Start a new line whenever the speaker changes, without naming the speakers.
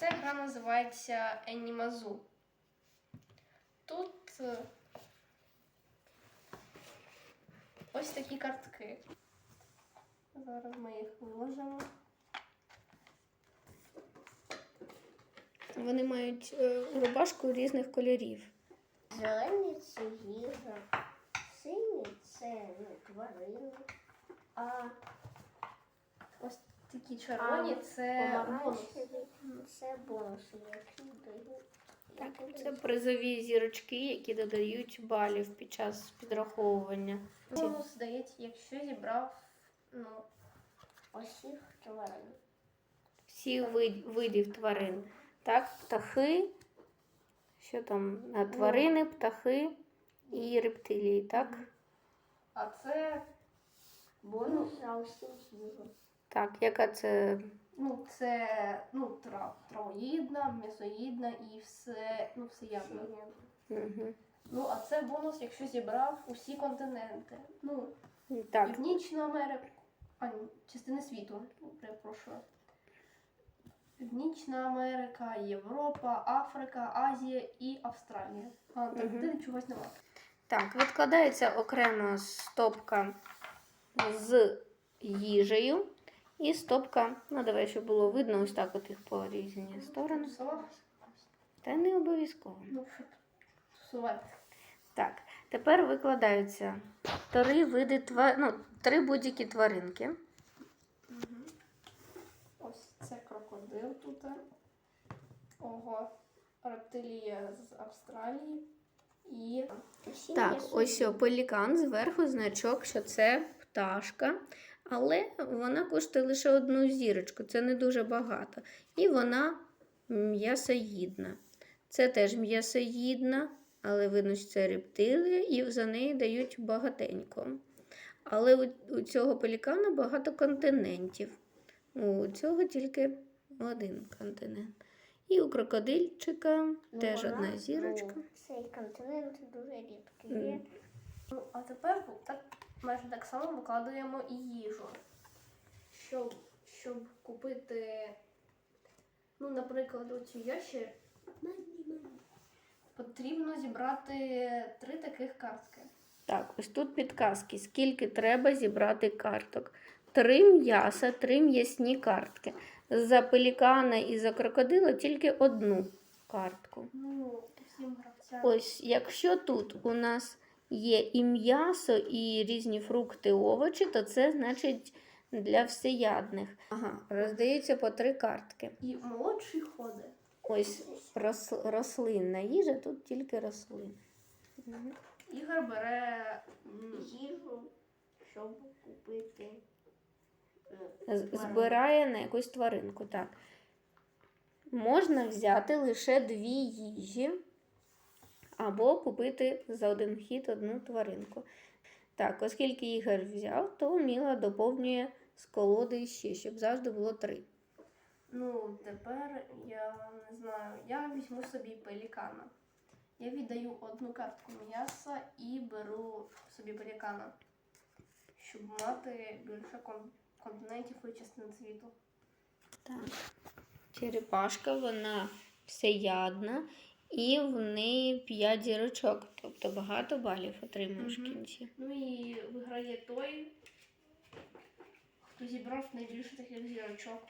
Ця гра називається Енімазу. Тут е, ось такі картки. Зараз ми їх виложимо. Вони мають е, рубашку різних кольорів.
Зелений це їжа, синій це тварини, а
такі червоні це бонус.
помаранчевий це бонуси, які дають.
Так, це призові зірочки, які додають балів під час підраховування. Бонус здається, якщо зібрав ну,
усіх тварин.
всі вид- видів тварин. Так, птахи, що там, а, тварини, птахи і рептилії, так? А це,
Бонус за усіх їжу.
Так, яка це? Ну, це ну, трав, травоїдна, м'ясоїдна і все, ну, все всеядна. Угу. Ну, а це бонус, якщо зібрав усі континенти. Ну,
Так,
Північна Америка, а ні, частини світу, перепрошую. Північна Америка, Європа, Африка, Азія і Австралія. А, Антарктиди чогось немає.
так, відкладається окремо стопка з їжею. І стопка, ну давай, щоб було видно, ось так от їх по різні сторони.
Тусував?
Та не обов'язково.
Ну.
Так, тепер викладаються три види тва... ну, три будь-які тваринки.
Ось це крокодил тут. Ого, рептилія з Австралії. І
Так, ось о, пелікан, зверху значок, що це пташка, але вона коштує лише одну зірочку, це не дуже багато. І вона м'ясоїдна. Це теж м'ясоїдна, але видно, що це рептилія, і за неї дають багатенько. Але у, цього пелікана багато континентів. У цього тільки один континент. І у крокодильчика
Ну,
теж
вона,
одна зірочка.
ну, Цей континент дуже рідкий.
Ну, а тепер так, майже так само викладаємо і їжу. Щоб, щоб купити, ну, наприклад, оцю ящик, потрібно зібрати три таких картки.
Так, ось тут підказки. Скільки треба зібрати карток? Три м'яса, три м'ясні картки. За пелікана і за крокодила тільки одну картку.
Ну.
Ось, якщо тут у нас є і м'ясо, і різні фрукти, овочі, то це значить для всеядних. Ага, роздається по три картки.
І молодший ходить.
Ось рос, рослинна їжа, тут тільки рослин.
Ігор бере
їжу, щоб купити. Е,
збирає на якусь тваринку. Так. Можна взяти лише дві їжі, або купити за один хід одну тваринку. Так, оскільки Ігор взяв, то Міла доповнює з колоди ще, щоб завжди було три.
Ну, тепер я не знаю. Я візьму собі пелікана. Я віддаю одну картку м'яса і беру собі пелікана, щоб мати більше кон- континентів і частин світу.
Так. Черепашка, вона всеядна, і в неї 5 зірочок, тобто багато балів отримуєш в кінці.
Ну і виграє той, хто зібрав найбільше таких зірочок.